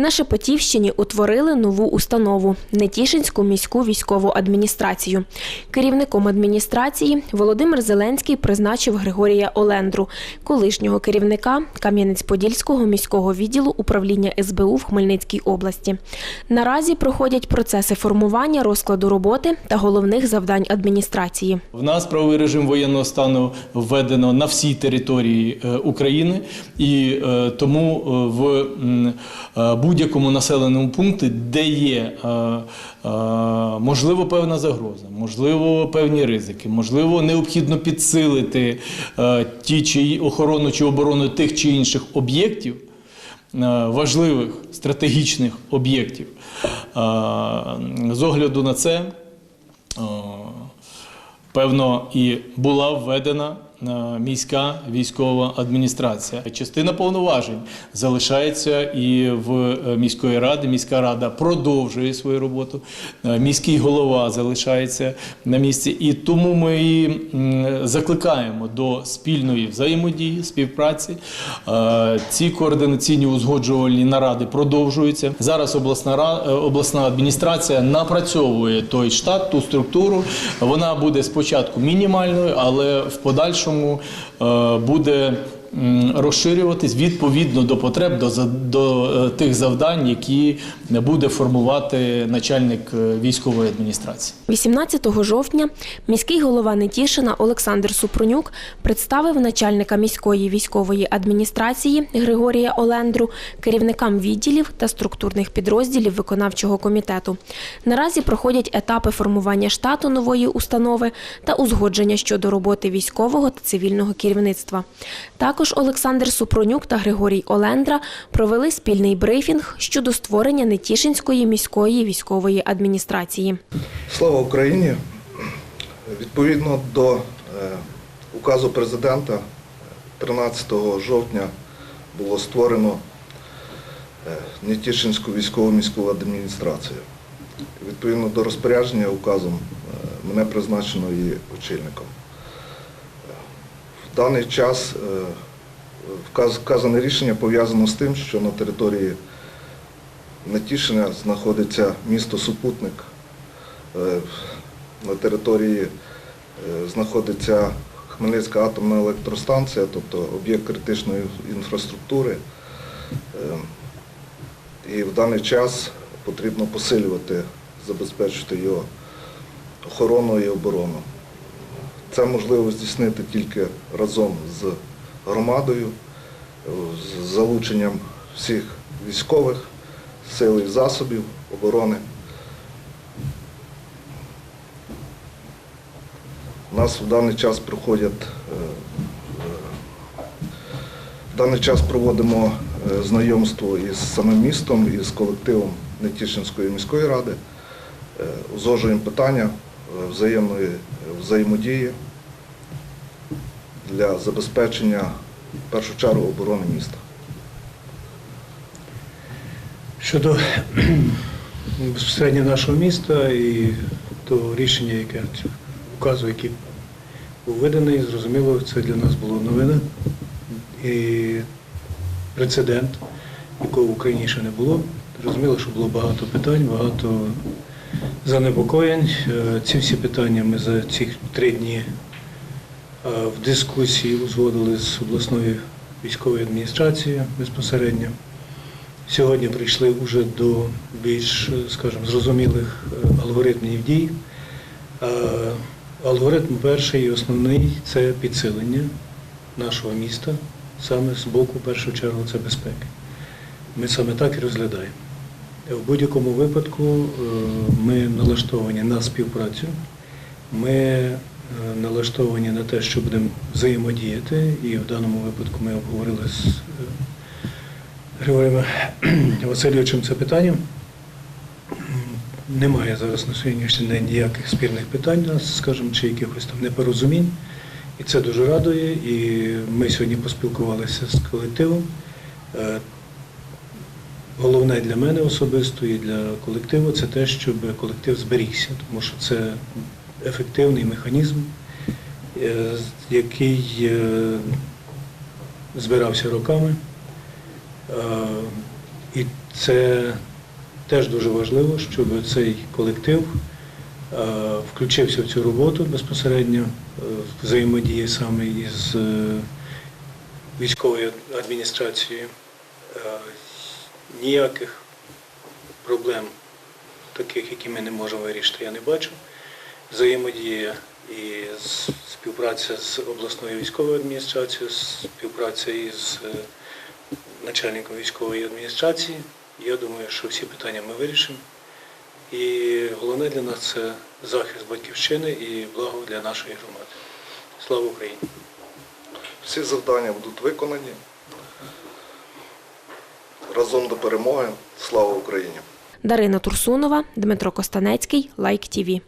На Шепетівщині утворили нову установу Нетішинську міську військову адміністрацію. Керівником адміністрації Володимир Зеленський призначив Григорія Олендру, колишнього керівника Кам'янець-Подільського міського відділу управління СБУ в Хмельницькій області. Наразі проходять процеси формування розкладу роботи та головних завдань адміністрації. В нас правовий режим воєнного стану введено на всій території е, України, і е, тому е, в будь-якому населеному пункті, де є е, е, можливо певна загроза, можливо певні ризики, можливо, необхідно підсилити е, ті чи охорону чи оборону тих чи інших об'єктів. Важливих стратегічних об'єктів. З огляду на це певно, і була введена міська військова адміністрація. Частина повноважень залишається і в е, міської ради. Міська рада продовжує свою роботу. Е, Міський голова залишається на місці. І тому ми і закликаємо до спільної взаємодії, співпраці. Е, Ці координаційні узгоджувальні наради продовжуються. Зараз обласна е, обласна адміністрація напрацьовує той штат, ту структуру. Вона буде спочатку мінімальною, але в подальшому е, буде розширюватись відповідно до потреб, до, до е, тих завдань, які буде формувати начальник е, військової адміністрації. 18 жовтня міський голова Нетішина Олександр Супронюк представив начальника міської військової адміністрації Григорія Олендру керівникам відділів та структурних підрозділів виконавчого комітету. Наразі проходять етапи формування штату нової установи та узгодження щодо роботи військового та цивільного керівництва. Також Олександр Супронюк та Григорій Олендра провели спільний брифінг щодо створення Нетішинської міської військової адміністрації. Слава Україні! Відповідно до е, указу президента 13 жовтня було створено е, Нетішинську військову міську адміністрацію. Відповідно до розпорядження указом е, мене призначено її очільником. В даний час вказане рішення пов'язано з тим, що на території Нетішина знаходиться місто Супутник. Е, На території е, знаходиться Хмельницька атомна електростанція, тобто об'єкт критичної інфраструктури. Е, І в даний час потрібно посилювати, забезпечити його охорону і оборону. Це можливо здійснити тільки разом з громадою, е, з залученням всіх військових сил і засобів оборони. У нас в даний час проходять, е, в даний час проводимо е, знайомство із самим містом, із колективом Нетішинської міської ради, узгоджуємо питання взаємної взаємодії для забезпечення в першу чергу оборони міста. Щодо безпосередньо нашого міста і того рішення, яке указу, який був виданий, зрозуміло, це для нас було новина і прецедент, якого в Україні ще не було. Зрозуміло, що було багато питань, багато занепокоєнь. Е, Ці всі питання ми за ці три дні в дискусії узгодили з обласною військовою адміністрацією безпосередньо. Сьогодні прийшли вже до більш, скажімо, зрозумілих е, алгоритмів дій. Е, Алгоритм перший і основний це підсилення нашого міста, саме з боку, в першу чергу, це безпеки. Ми саме так і розглядаємо. В будь-якому випадку е, ми налаштовані на співпрацю, ми е, налаштовані на те, що будемо взаємодіяти, і в даному випадку ми обговорили з е, Григорієм Васильовичем це питання. Немає зараз на сьогоднішній день ніяких спірних питань скажімо, чи якихось там непорозумінь. І це дуже радує. І ми сьогодні поспілкувалися з колективом. Е, Головне для мене особисто і для колективу це те, щоб колектив зберігся, тому що це ефективний механізм, який е, збирався роками. Е, І Це теж дуже важливо, щоб цей колектив е, включився в цю роботу безпосередньо, е, взаємодії саме із е, військовою адміністрацією. Е, Ніяких проблем, таких, які ми не можемо вирішити, я не бачу. Взаємодія і співпраця з обласною військовою адміністрацією, співпраця із е, начальником військової адміністрації. Я думаю, що всі питання ми вирішимо. І головне для нас це захист батьківщини і благо для нашої громади. Слава Україні! Всі завдання будуть виконані. Разом до перемоги. Слава Україні! Дарина Турсунова, Дмитро Костанецький, Лайк ТІВІ.